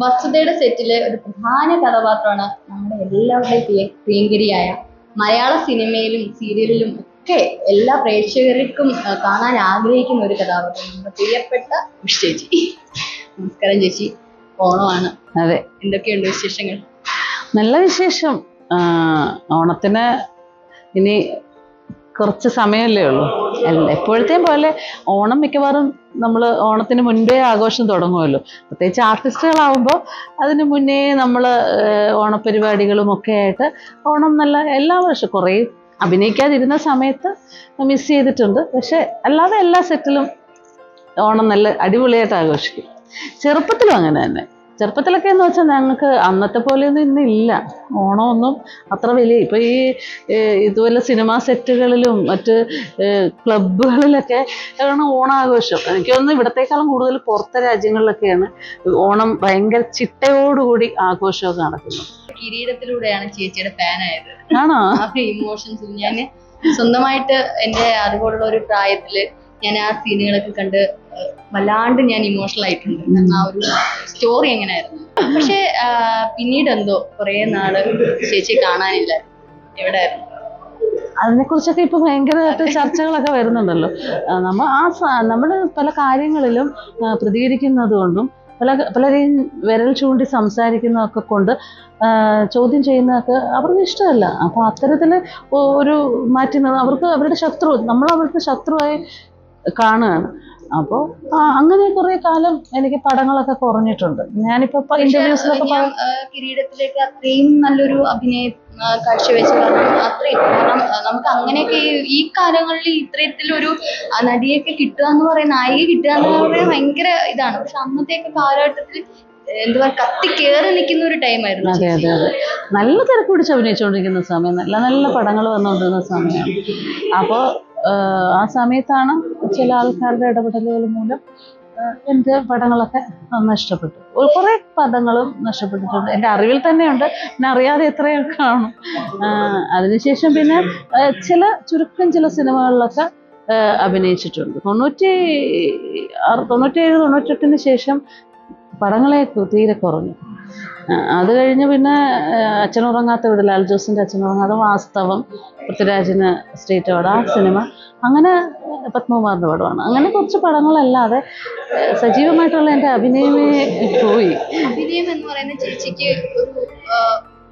വസുതയുടെ സെറ്റിലെ ഒരു പ്രധാന കഥാപാത്രമാണ് നമ്മുടെ എല്ലാവരുടെയും പ്രിയ പ്രിയങ്കരിയായ മലയാള സിനിമയിലും സീരിയലിലും ഒക്കെ എല്ലാ പ്രേക്ഷകർക്കും കാണാൻ ആഗ്രഹിക്കുന്ന ഒരു കഥാപാത്രം. നമ്മുടെ പ്രിയപ്പെട്ട ഉഷ ചേച്ചി. നമസ്കാരം ചേച്ചി. ഓണമാണ്. അതെ. എന്തൊക്കെയുണ്ട് വിശേഷങ്ങൾ? നല്ല വിശേഷം. ഓണത്തിന് ഇനി കുറച്ച് സമയമല്ലേ ഉള്ളൂ. അല്ല എപ്പോഴത്തെയും പോലെ ഓണം മിക്കവാറും നമ്മൾ ഓണത്തിന് മുൻപേ ആഘോഷം തുടങ്ങുമല്ലോ. പ്രത്യേകിച്ച് ആർട്ടിസ്റ്റുകളാവുമ്പോൾ അതിന് മുന്നേ നമ്മൾ ഓണപരിപാടികളും ഒക്കെ ആയിട്ട് ഓണം നല്ല എല്ലാ വർഷവും കുറേ അഭിനയിക്കാതിരുന്ന സമയത്ത് മിസ് ചെയ്തിട്ടുണ്ട്. പക്ഷെ അല്ലാതെ എല്ലാ സെറ്റിലും ഓണം നല്ല അടിപൊളിയായിട്ട് ആഘോഷിക്കും. ചെറുപ്പത്തിലും അങ്ങനെ തന്നെ. ചെറുപ്പത്തിലൊക്കെ എന്ന് വെച്ചാൽ ഞങ്ങൾക്ക് അന്നത്തെ പോലെയൊന്നും ഇന്നില്ല. ഓണമൊന്നും അത്ര വലിയ ഇപ്പോൾ ഈ ഇതുപോലെ സിനിമാ സെറ്റുകളിലും മറ്റ് ക്ലബുകളിലൊക്കെ ക്ലബ്ബുകളിലൊക്കെ ആണ് ഓണാഘോഷം. എനിക്ക് തോന്നുന്നു ഇവിടത്തേക്കാളും കൂടുതൽ പുറത്തെ രാജ്യങ്ങളിലൊക്കെയാണ് ഓണം ഭയങ്കര ചിട്ടയോടുകൂടി ആഘോഷമൊക്കെ നടക്കുന്നത്. കിരീടത്തിലൂടെയാണ് ചേച്ചിയുടെ ഫാനായത് ആണോ? ഇമോഷൻസ് ഞാൻ സ്വന്തമായിട്ട് എന്റെ അതുപോലുള്ള ഒരു പ്രായത്തിൽ ഞാൻ ആ സീനുകളൊക്കെ കണ്ട് വല്ലാണ്ട് ഞാൻ ഇമോഷണൽ ആയിട്ടുണ്ട്. കാരണം ആ ഒരു സ്റ്റോറി എങ്ങനെയായിരുന്നു? പക്ഷെ പിന്നീട് എന്തോ കുറെ നാൾ ചേച്ചി കാണാനില്ല. എവിടെയായിരുന്നു? അതിനെക്കുറിച്ചൊക്കെ ഇപ്പൊ ഭയങ്കരമായിട്ട് ചർച്ചകളൊക്കെ വരുന്നുണ്ടല്ലോ. നമ്മൾ നമ്മ ആ നമ്മൾ പല കാര്യങ്ങളിലും പ്രതികരിക്കുന്നത് കൊണ്ടും പല പലരെയും വിരൽ ചൂണ്ടി സംസാരിക്കുന്നതൊക്കെ കൊണ്ട് ചോദ്യം ചെയ്യുന്നതൊക്കെ അവർക്ക് ഇഷ്ടമല്ല. അപ്പോൾ അത്തരത്തിൽ ഒരു മാറ്റുന്നത് അവർക്ക് അവരുടെ ശത്രു നമ്മൾ അവർക്ക് ശത്രുവായി കാണുകയാണ്. അപ്പോൾ അങ്ങനെ കുറെ കാലം എനിക്ക് പടങ്ങളൊക്കെ കുറഞ്ഞിട്ടുണ്ട്. ഞാനിപ്പോ ഇന്റർവ്യൂസിലൊക്കെ കിരീടത്തിലേക്ക് അത്രയും നല്ലൊരു അഭിനയ കാഴ്ചവെച്ച് അത്രയും കാരണം നമുക്ക് അങ്ങനെയൊക്കെ ഈ- കാലങ്ങളിൽ ഇത്തരത്തിലൊരു നടിയൊക്കെ കിട്ടുക എന്ന് പറയുന്ന നായിക കിട്ടുക എന്ന് പറയുന്നത് ഭയങ്കര ഇതാണ്. പക്ഷെ അന്നത്തെയൊക്കെ കാലഘട്ടത്തിൽ എന്തുവാ കത്തി കയറി നിൽക്കുന്ന ഒരു ടൈമായിരുന്നു അതെ അതെ അതെ. നല്ല തിരക്ക് പിടിച്ച് അഭിനയിച്ചുകൊണ്ടിരിക്കുന്ന സമയം. നല്ല നല്ല പടങ്ങൾ വന്നുകൊണ്ടിരുന്ന സമയമാണ് അപ്പോൾ ആ സമയത്താണ് ചില ആൾക്കാരുടെ ഇടപെടലുകൾ മൂലം എന്റെ പടങ്ങളൊക്കെ നഷ്ടപ്പെട്ടു. കുറേ പദങ്ങളും നഷ്ടപ്പെട്ടിട്ടുണ്ട്. എന്റെ അറിവിൽ തന്നെയുണ്ട്. പിന്നെ അറിയാതെ എത്രയും കാണും. അതിനുശേഷം പിന്നെ ചില ചുരുക്കം ചില സിനിമകളിലൊക്കെ അഭിനയിച്ചിട്ടുണ്ട്. തൊണ്ണൂറ്റി തൊണ്ണൂറ്റേഴ് തൊണ്ണൂറ്റെട്ടിന് ശേഷം പടങ്ങളെ തീരെ കുറഞ്ഞു. അത് കഴിഞ്ഞ് പിന്നെ അച്ഛനുറങ്ങാത്ത വീട് ലാൽ ജോസിന്റെ അച്ഛനുറങ്ങാത്ത വാസ്തവം പൃഥ്വിരാജിന് സ്റ്റേറ്റ് അവാർഡ് ആ സിനിമ അങ്ങനെ പത്മകുമാറിന്റെ പടമാണ്. അങ്ങനെ കുറച്ച് പടങ്ങളല്ലാതെ സജീവമായിട്ടുള്ള എന്റെ അഭിനയമേ പോയി. അഭിനയം എന്ന് പറയുന്ന ചേച്ചിക്ക് ഒരു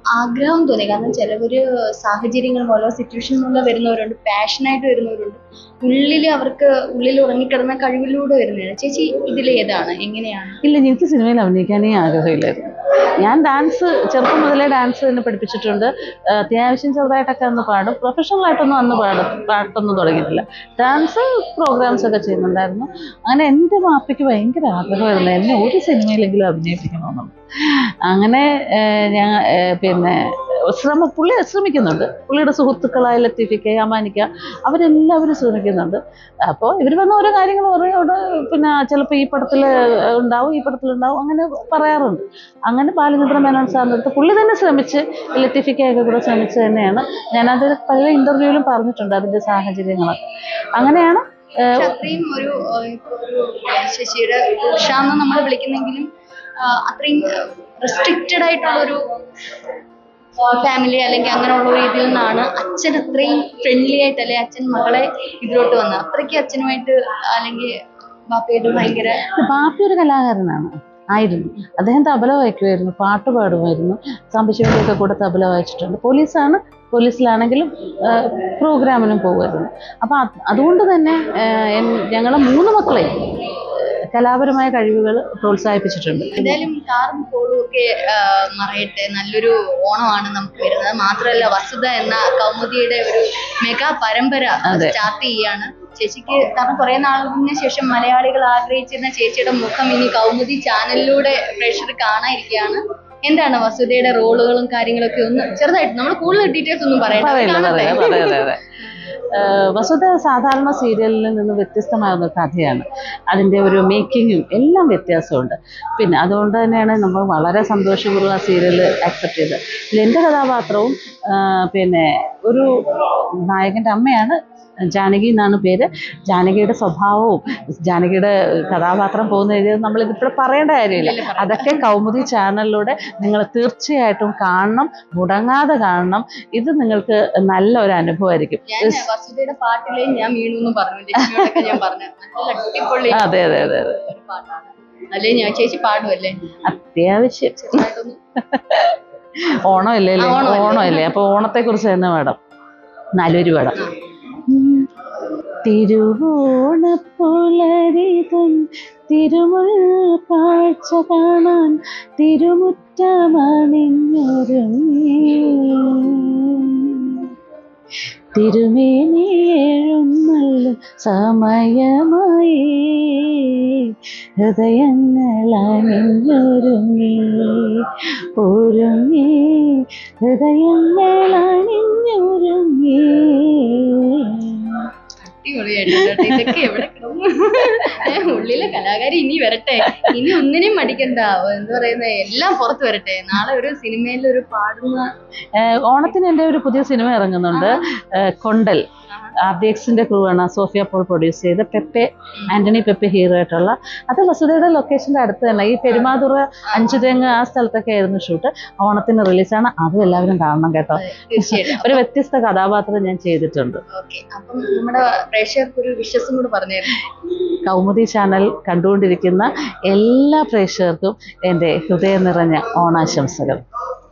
ആഗ്രഹം തോന്നി. കാരണം ചിലവര് സാഹചര്യങ്ങൾ മൂലം സിറ്റുവേഷൻ മൂലം വരുന്നവരുണ്ട് പാഷനായിട്ട് വരുന്നവരുണ്ട്. ഉള്ളിൽ അവർക്ക് ഉള്ളിൽ ഉറങ്ങിക്കിടന്ന കഴിവിലൂടെ വരുന്നതാണ്. ചേച്ചി ഇതിൽ ഏതാണ്? എങ്ങനെയാണ്? ഇല്ല എനിക്ക് സിനിമയിൽ അഭിനയിക്കാനേ ആഗ്രഹമില്ലായിരുന്നു. ഞാൻ ഡാൻസ് ചെറുപ്പം മുതലേ ഡാൻസ് തന്നെ പഠിപ്പിച്ചിട്ടുണ്ട്. അത്യാവശ്യം ചെറുതായിട്ടൊക്കെ അന്ന് പാടും. പ്രൊഫഷണൽ ആയിട്ടൊന്നും അന്ന് പാടും പാട്ടൊന്നും തുടങ്ങിയിട്ടില്ല. ഡാൻസ് പ്രോഗ്രാംസ് ഒക്കെ ചെയ്യുന്നുണ്ടായിരുന്നു. അങ്ങനെ എന്റെ മാപ്പയ്ക്ക് ഭയങ്കര ആഗ്രഹമായിരുന്നു. എന്നെ ഒരു സിനിമയിലെങ്കിലും അഭിനയിപ്പിക്കണമെന്നുള്ളത് അങ്ങനെ ഞാൻ പിന്നെ ശ്രമ പുള്ളി ശ്രമിക്കുന്നുണ്ട്. പുള്ളിയുടെ സുഹൃത്തുക്കളായ ലത്തീഫിക്ക അമാനിക്ക അവരെല്ലാവരും ശ്രമിക്കുന്നുണ്ട്. അപ്പോൾ ഇവർ വന്ന ഓരോ കാര്യങ്ങൾ അവിടെ പിന്നെ ചിലപ്പോൾ ഈ പടത്തിൽ ഉണ്ടാവും ഈ പടത്തിൽ ഉണ്ടാവും അങ്ങനെ പറയാറുണ്ട്. അങ്ങനെ ബാലചന്ദ്ര മേനോൻ സാറിന്റെ അടുത്ത് പുള്ളി തന്നെ ശ്രമിച്ച് ലത്തീഫിക്കയൊക്കെ കൂടെ ശ്രമിച്ച് തന്നെയാണ്. ഞാനത് പല ഇന്റർവ്യൂവിലും പറഞ്ഞിട്ടുണ്ട് അതിന്റെ സാഹചര്യങ്ങൾ അങ്ങനെയാണ് ഒരു ശശിയുടെ നമ്മൾ വിളിക്കുന്നെങ്കിലും അത്രയും റെസ്ട്രിക്റ്റഡ് ആയിട്ടുള്ള ഒരു ഫാമിലി അല്ലെങ്കിൽ അങ്ങനെയുള്ള രീതിയിൽ നിന്നാണ് അച്ഛൻ അത്രയും ഫ്രണ്ട്ലി ആയിട്ട് അല്ലെങ്കിൽ അച്ഛൻ മകളെ ഇതിലോട്ട് വന്നത്? അത്രയ്ക്ക് അച്ഛനുമായിട്ട് അല്ലെങ്കിൽ ബാപ്പയായിട്ട് ഭയങ്കര ബാപ്പ ഒരു കലാകാരനാണ്. ആയിരുന്നു. അദ്ദേഹം തബല വായിക്കുമായിരുന്നു പാട്ട് പാടുമായിരുന്നു സാമ്പശിവന്റെയൊക്കെ കൂടെ തബല വായിച്ചിട്ടുണ്ട്. പോലീസാണ് പോലീസിലാണെങ്കിലും പ്രോഗ്രാമിനും പോകുമായിരുന്നു അപ്പോൾ അതുകൊണ്ട് തന്നെ ഞങ്ങളെ മൂന്ന് മക്കളെയും കലാപരമായ കഴിവുകൾ പ്രോത്സാഹിപ്പിച്ചിട്ടുണ്ട്. എന്തായാലും കാറും കോളും ഒക്കെ മറയട്ടെ നല്ലൊരു ഓണമാണ് നമുക്ക് വരുന്നത്. മാത്രമല്ല വസുത എന്ന കൗമുദിയുടെ ഒരു മെഗാ പരമ്പര സ്റ്റാർട്ട് ചെയ്യാണ്. ചേച്ചിക്ക് കാരണം കുറെ നാളിന് ശേഷം മലയാളികൾ ആഗ്രഹിച്ചിരുന്ന ചേച്ചിയുടെ മുഖം ഇനി കൗമുദി ചാനലിലൂടെ പ്രേക്ഷകർ കാണാതിരിക്കുകയാണ് എന്താണ് വസുതയുടെ റോളുകളും കാര്യങ്ങളൊക്കെ ഒന്ന് ചെറുതായിട്ട് നമ്മൾ കൂടുതൽ ഡീറ്റെയിൽസ് ഒന്നും. പറയാം വസുധ സാധാരണ സീരിയലിൽ നിന്ന് വ്യത്യസ്തമാകുന്ന കഥയാണ്. അതിന്റെ ഒരു മേക്കിങ്ങും എല്ലാം വ്യത്യാസമുണ്ട്. പിന്നെ അതുകൊണ്ട് തന്നെയാണ് നമ്മൾ വളരെ സന്തോഷപൂർവം ആ സീരിയൽ ആക്സെപ്റ്റ് ചെയ്തത്. എന്റെ കഥാപാത്രവും പിന്നെ ഒരു നായകന്റെ അമ്മയാണ് ജാനകി എന്നാണ് പേര്. ജാനകിയുടെ സ്വഭാവവും ജാനകിയുടെ കഥാപാത്രം പോകുന്ന രീതിയിൽ നമ്മൾ ഇതിപ്പോഴും പറയേണ്ട കാര്യമില്ല. അതൊക്കെ കൗമുദി ചാനലിലൂടെ നിങ്ങൾ തീർച്ചയായിട്ടും കാണണം മുടങ്ങാതെ കാണണം. ഇത് നിങ്ങൾക്ക് നല്ല ഒരു അനുഭവമായിരിക്കും. അതെ അതെ അതെ അതെ. അല്ലേ ഞാൻ ചേച്ചി പാടുമല്ലേ അത്യാവശ്യം. ഓണം അല്ലേ ഓണം അല്ലേ ഓണമല്ലേ? അപ്പൊ ഓണത്തെ കുറിച്ച് തന്നെ മാഡം. നല്ലൊരു പടം. തിരുവോണപ്പുലരിതൻ കാഴ്ച കാണാൻ തിരുമുറ്റമണിഞ്ഞൊരുങ്ങി. തിരുമേനിയേഴുന്നല്ല സമയമായി ഹൃദയങ്ങളണിഞ്ഞൊരുങ്ങി. ഒരുങ്ങി ഹൃദയങ്ങൾ അണിഞ്ഞൊരുങ്ങി അടിപൊളിയായിട്ടുണ്ട് കേട്ടോ. ഇതൊക്കെ എവിടെ ഉള്ളിലെ കലാകാരി ഇനി വരട്ടെ. ഇനി ഒന്നിനെയും മടിക്കണ്ട. എന്താ പറയുന്നത് എല്ലാം പുറത്ത് വരട്ടെ. നാളെ ഒരു സിനിമയിൽ ഒരു പാടുന്ന ഓണത്തിന് എന്റെ ഒരു പുതിയ സിനിമ ഇറങ്ങുന്നുണ്ട്. കൊണ്ടൽ. എക്സിന്റെ ക്രൂ ആണ്. സോഫിയ പോൾ പ്രൊഡ്യൂസ് ചെയ്ത പെപ്പെ ആന്റണി പെപ്പെ ഹീറോ ആയിട്ടുള്ള. അത് വസുദയുടെ ലൊക്കേഷന്റെ അടുത്ത് തന്നെ. ഈ പെരുമാതുറ അഞ്ചുതെങ്ങ് ആ സ്ഥലത്തൊക്കെ ആയിരുന്നു ഷൂട്ട് ഓണത്തിന് റിലീസാണ് അതും എല്ലാവരും കാണണം കേട്ടോ. ഒരു വ്യത്യസ്ത കഥാപാത്രം ഞാൻ ചെയ്തിട്ടുണ്ട്. നമ്മുടെ പ്രേക്ഷകർക്ക് ഒരു വിശ്വസം കൂടെ പറഞ്ഞായിരുന്നു കൗമുദി ചാനൽ കണ്ടുകൊണ്ടിരിക്കുന്ന എല്ലാ പ്രേക്ഷകർക്കും എന്റെ ഹൃദയം നിറഞ്ഞ ഓണാശംസകൾ.